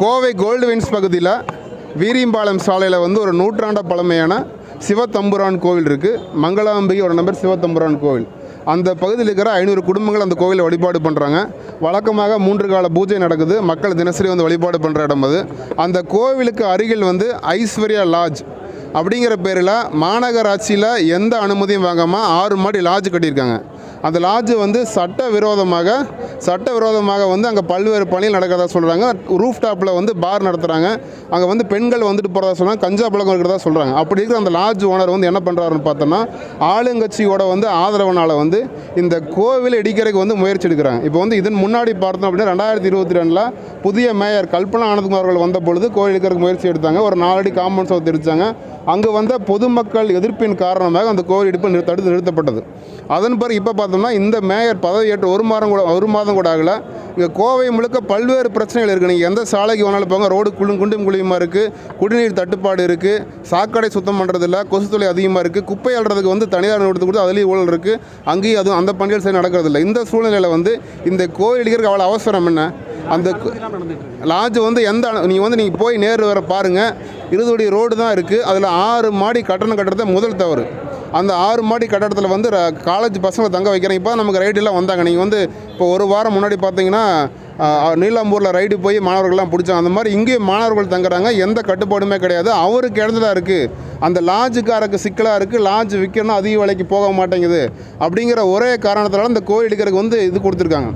Kovai gold wins பகுதியில் வீரியம்பாளையம் சாலையில் வந்து ஒரு நூற்றாண்ட பழமையான சிவத்தம்புரான் கோவில் இருக்குது மங்களாம்பிகையோட நம்பர் சிவத்தம்புரான் கோவில். அந்த பகுதியில் இருக்கிற ஐநூறு குடும்பங்கள் அந்த கோவிலை வழிபாடு பண்ணுறாங்க வழக்கமாக மூன்று கால பூஜை நடக்குது. மக்கள் தினசரி வந்து வழிபாடு பண்ணுற இடம் அது. அந்த கோவிலுக்கு அருகில் வந்து ஐஸ்வர்யா லாட்ஜ் அப்படிங்கிற பேரில் மாநகராட்சியில் எந்த அனுமதியும் வாங்காமல் ஆறு மாடி லாட்ஜ் கட்டியிருக்காங்க. அந்த லாட்ஜ் வந்து சட்ட விரோதமாக சட்ட விரோதமாக வந்து அங்கே பல்வேறு பணிகள் நடக்கிறதா சொல்கிறாங்க ரூஃப் டாப்பில் வந்து பார் நடத்துகிறாங்க அங்கே வந்து பெண்கள் வந்துட்டு போகிறதா சொல்கிறாங்க கஞ்சா பழக்கம் இருக்கிறதா சொல்கிறாங்க அப்படி இருக்கிற அந்த லாட்ஜ் ஓனர் வந்து என்ன பண்ணுறாருன்னு பார்த்தோன்னா ஆளுங்கட்சியோட வந்து ஆதரவனால் வந்து இந்த கோவில் இடிக்கிறதுக்கு வந்து முயற்சி எடுக்கிறாங்க. இப்போ வந்து இதன் முன்னாடி பார்த்தோம் அப்படின்னா ரெண்டாயிரத்தி இருபத்தி ரெண்டில் புதிய மேயர் கல்பனா ஆனந்த்குமார் அவர்கள் வந்த பொழுது கோவில் எடுக்கிறதுக்கு முயற்சி எடுத்தாங்க. ஒரு நாலடி காம்பவுண்ட் சவுத் எடுத்தாங்க அங்கே வந்த பொதுமக்கள் எதிர்ப்பின் காரணமாக அந்த கோவில் எடுப்பு தடுத்து நிறுத்தப்பட்டது. அதன் பிறகு இப்போ பார்த்தோம்னா இந்த மேயர் பதவி ஏற்று ஒரு மாதம் கூட ஒரு மாதம் கூட ஆகலை. இங்கே கோவை முழுக்க பல்வேறு பிரச்சனைகள் இருக்குது நீங்கள் எந்த சாலைக்கு வேணாலும் போங்க. ரோடு குழும் குண்டும் குழியுமா இருக்குது குடிநீர் தட்டுப்பாடு இருக்குது சாக்கடை சுத்தம் பண்ணுறதில்ல கொசு தொலை அதிகமாக இருக்குது குப்பை அல்றதுக்கு வந்து தனியார் நிறுவனத்துக்கு கொடுத்து அதுலேயும் ஊழல் இருக்குது அங்கேயும் அதுவும் அந்த பணிகள் சரி நடக்கிறதில்ல. இந்த சூழ்நிலையில் வந்து இந்த கோவில் இடிக்கிறதுக்கு அவ்வளோ அவசரம் என்ன? அந்த லாட்ஜ் வந்து எந்த நீங்கள் வந்து நீங்கள் போய் நேரு வர பாருங்கள் இருபது ரோடு தான் இருக்குது அதில் ஆறு மாடி கட்டணம் கட்டுறது முதல் தவறு. அந்த ஆறு மாடி கட்டடத்தில் வந்து ர- காலேஜ் பசங்களை தங்க வைக்கிறேன். இப்போ நமக்கு ரைடெல்லாம் வந்தாங்க. நீங்கள் வந்து இப்போ ஒரு வாரம் முன்னாடி பார்த்தீங்கன்னா நீலாம்பூரில் ரைடு போய் மாணவர்கள்லாம் பிடிச்சாங்க. அந்த மாதிரி இங்கேயும் மாணவர்கள் தங்குறாங்க. எந்த கட்டுப்பாடுமே கிடையாது. அவருக்கு இடத்துல இருக்குது அந்த லாட்ஜுக்காரருக்கு சிக்கலாக இருக்குது லாட்ஜ் விற்கணும் அதிக விலைக்கு போக மாட்டேங்குது. அப்படிங்கிற ஒரே காரணத்தால் இந்த கோயில் எடுக்கிறதுக்கு வந்து இது கொடுத்துருக்காங்க.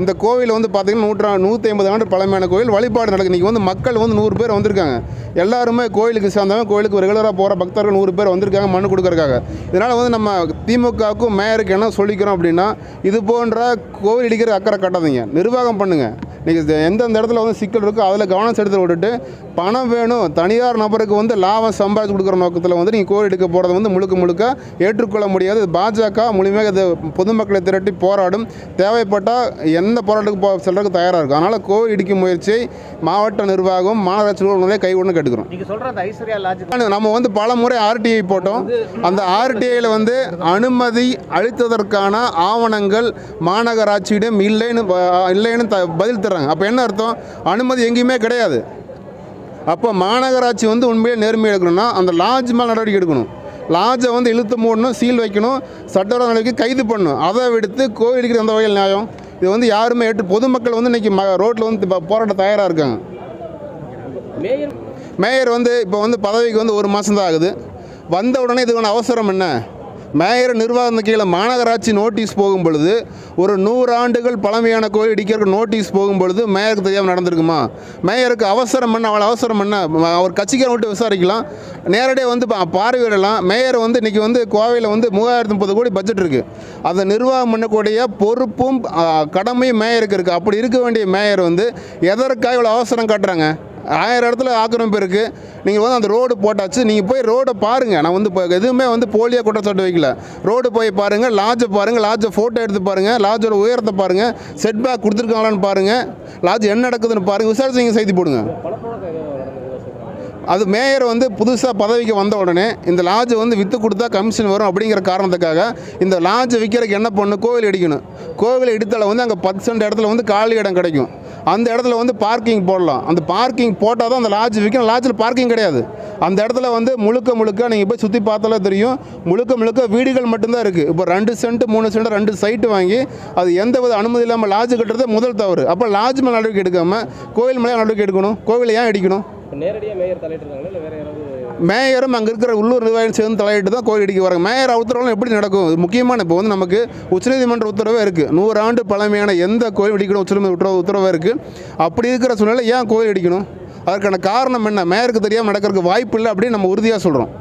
இந்த கோவில் வந்து பார்த்தீங்கன்னா நூற்றா நூற்றி ஐம்பது ஆண்டு பழமையான கோவில். வழிபாடு நடக்குது. இன்றைக்கி வந்து மக்கள் வந்து நூறு பேர் வந்திருக்காங்க. எல்லாருமே கோயிலுக்கு சேர்ந்தவங்க கோயிலுக்கு ரெகுலராக போகிற பக்தர்கள் நூறு பேர் வந்திருக்காங்க மனு கொடுக்குறக்காக இதனால் வந்து நம்ம திமுகவுக்கும் மேயருக்கு என்ன சொல்லிக்கிறோம் அப்படின்னா இது போன்ற கோவில் இடிக்கிற அக்கறை கட்டாதீங்க. நிர்வாகம் பண்ணுங்கள் நீங்கள் எந்தெந்த இடத்துல வந்து சிக்கல் இருக்கோ அதில் கவனம் செலுத்த விட்டுட்டு பணம் வேணும் தனியார் நபருக்கு வந்து லாபம் சம்பாதிச்சு கொடுக்குற நோக்கத்தில் வந்து நீங்கள் கோவில் எடுக்க போகிறது வந்து முழுக்க முழுக்க ஏற்றுக்கொள்ள முடியாது. பாஜக முழுமையாக இது பொதுமக்களை திரட்டி போராடும். தேவைப்பட்டால் எந்த போராட்டத்துக்கு போ செல்றதுக்கு தயாராக இருக்கும். அதனால் கோவில் இடிக்கும் முயற்சியை மாவட்ட நிர்வாகம் மாநகராட்சி நிறுவனங்களே கைகொண்டு கேட்டுக்கிறோம் நம்ம வந்து பல முறை ஆர்டிஐ போட்டோம். அந்த ஆர்டிஐயில் வந்து அனுமதி அளித்ததற்கான ஆவணங்கள் மாநகராட்சியிடம் இல்லைன்னு இல்லைன்னு த பதில் தர்றாங்க அப்போ என்ன அர்த்தம்? அனுமதி எங்கேயுமே கிடையாது. அப்போ மாநகராட்சி வந்து உண்மையிலே நேர்மை எடுக்கணும்னா அந்த லாட்ஜ் மேலே நடவடிக்கை எடுக்கணும். லாட்ஜை வந்து இழுத்து மூடணும் சீல் வைக்கணும் சட்டவிரோத நடவடிக்கை கைது பண்ணணும். அதை விடுத்து கோவிலுக்கு எந்த வகையில் நியாயம்? இது வந்து யாருமே ஏற்று பொதுமக்கள் வந்து இன்றைக்கி ம ரோட்டில் வந்து இப்போ போராட்ட தயாராக இருக்காங்க. மேயர் மேயர் வந்து இப்போ வந்து பதவிக்கு வந்து ஒரு மாதம் தான் ஆகுது. வந்த உடனே இதுக்கான அவசரம் என்ன? மேயர் நிர்வாகத்தின் கீழே மாநகராட்சி நோட்டீஸ் போகும் பொழுது ஒரு நூறு ஆண்டுகள் பழமையான கோயில் இடிக்கிறதுக்கு நோட்டீஸ் போகும் பொழுது மேயருக்கு தெரியாமல் நடந்திருக்குமா? மேயருக்கு அவசரம் பண்ண அவளை அவசரம் பண்ண அவர் கட்சிக்கார விட்டு விசாரிக்கலாம். நேரடியாக வந்து பா- பார்வையிடலாம். மேயர் வந்து இன்றைக்கி வந்து கோவையில் வந்து மூவாயிரத்து முப்பது கோடி பட்ஜெட் இருக்குது அதை நிர்வாகம் பண்ணக்கூடிய பொறுப்பும் கடமையும் மேயருக்கு இருக்குது அப்படி இருக்க வேண்டிய மேயர் வந்து எதற்காக இவ்வளோ அவசரம் காட்டுறாங்க? ஆயிரம் இடத்துல ஆக்கிரமிப்பு இருக்குது நீங்கள் வந்து அந்த ரோடு போட்டாச்சு. நீங்கள் போய் ரோடை பாருங்கள் நான் வந்து இப்போ எதுவுமே வந்து போலியாக குற்றச்சாட்டு வைக்கல. ரோடு போய் பாருங்கள் லாட்ஜை பாருங்கள் லாட்ஜை ஃபோட்டோ எடுத்து பாருங்கள் லாட்ஜோட உயரத்தை பாருங்கள் செட் பேக் கொடுத்துருக்காங்களான்னு பாருங்கள் லாட்ஜ் என்ன நடக்குதுன்னு பாருங்கள் விசாரிச்சு நீங்கள் செய்தி போடுங்க. அது மேயர் வந்து புதுசாக பதவிக்கு வந்த உடனே இந்த லாட்ஜை வந்து விற்று கொடுத்தா கமிஷன் வரும் அப்படிங்கிற காரணத்துக்காக இந்த லாட்ஜை விற்கிறதுக்கு என்ன பண்ணணும்? கோவில் இடிக்கணும். கோவில் இடித்தால வந்து அங்கே பத்து சென்ட் இடத்துல வந்து காலி இடம் கிடைக்கும். அந்த இடத்துல வந்து பார்க்கிங் போடலாம். அந்த பார்க்கிங் போட்டால் தான் அந்த லாட்ஜ் விற்கும் லாட்ஜில் பார்க்கிங் கிடையாது. அந்த இடத்துல வந்து முழுக்க முழுக்க நீங்கள் போய் சுற்றி பார்த்தாலே தெரியும். முழுக்க முழுக்க வீடுகள் மட்டும்தான் இருக்குது இப்போ ரெண்டு சென்ட் மூணு சென்ட் ரெண்டு சைட்டு வாங்கி அது எந்த வித அனுமதி இல்லாமல் லாட்ஜ் கட்டுறது முதல் தவறு. அப்போ லாட்ஜ் மேலே நடவடிக்கை எடுக்காமல் கோவில் மேலே நடவடிக்கை எடுக்கணும். கோவிலை ஏன் அடிக்கணும் நேரடியாக மேயர் தலையிட்டு இருக்காங்களா இல்லை வேறு யாராவது மேயரும் அங்கே இருக்கிற உள்ளூர் நிர்வாகிகள் சேர்ந்து தலையிட்டு தான் கோயில் இடிக்க வராங்க. மேயர் உத்தரவுலாம் எப்படி நடக்கும்? இது முக்கியமான இப்போ வந்து நமக்கு உச்சநீதிமன்ற உத்தரவே இருக்குது நூறு ஆண்டு பழமையான எந்த கோயில் இடிக்கணும்? உச்சநீதிமன்ற உத்தரவு உத்தரவே இருக்குது அப்படி இருக்கிற சூழ்நிலை ஏன் கோயில் இடிக்கணும்? அதற்கான காரணம் என்ன? மேயருக்கு தெரியாமல் நடக்கிறதுக்கு வாய்ப்பு இல்லை அப்படின்னு நம்ம உறுதியாக சொல்கிறோம்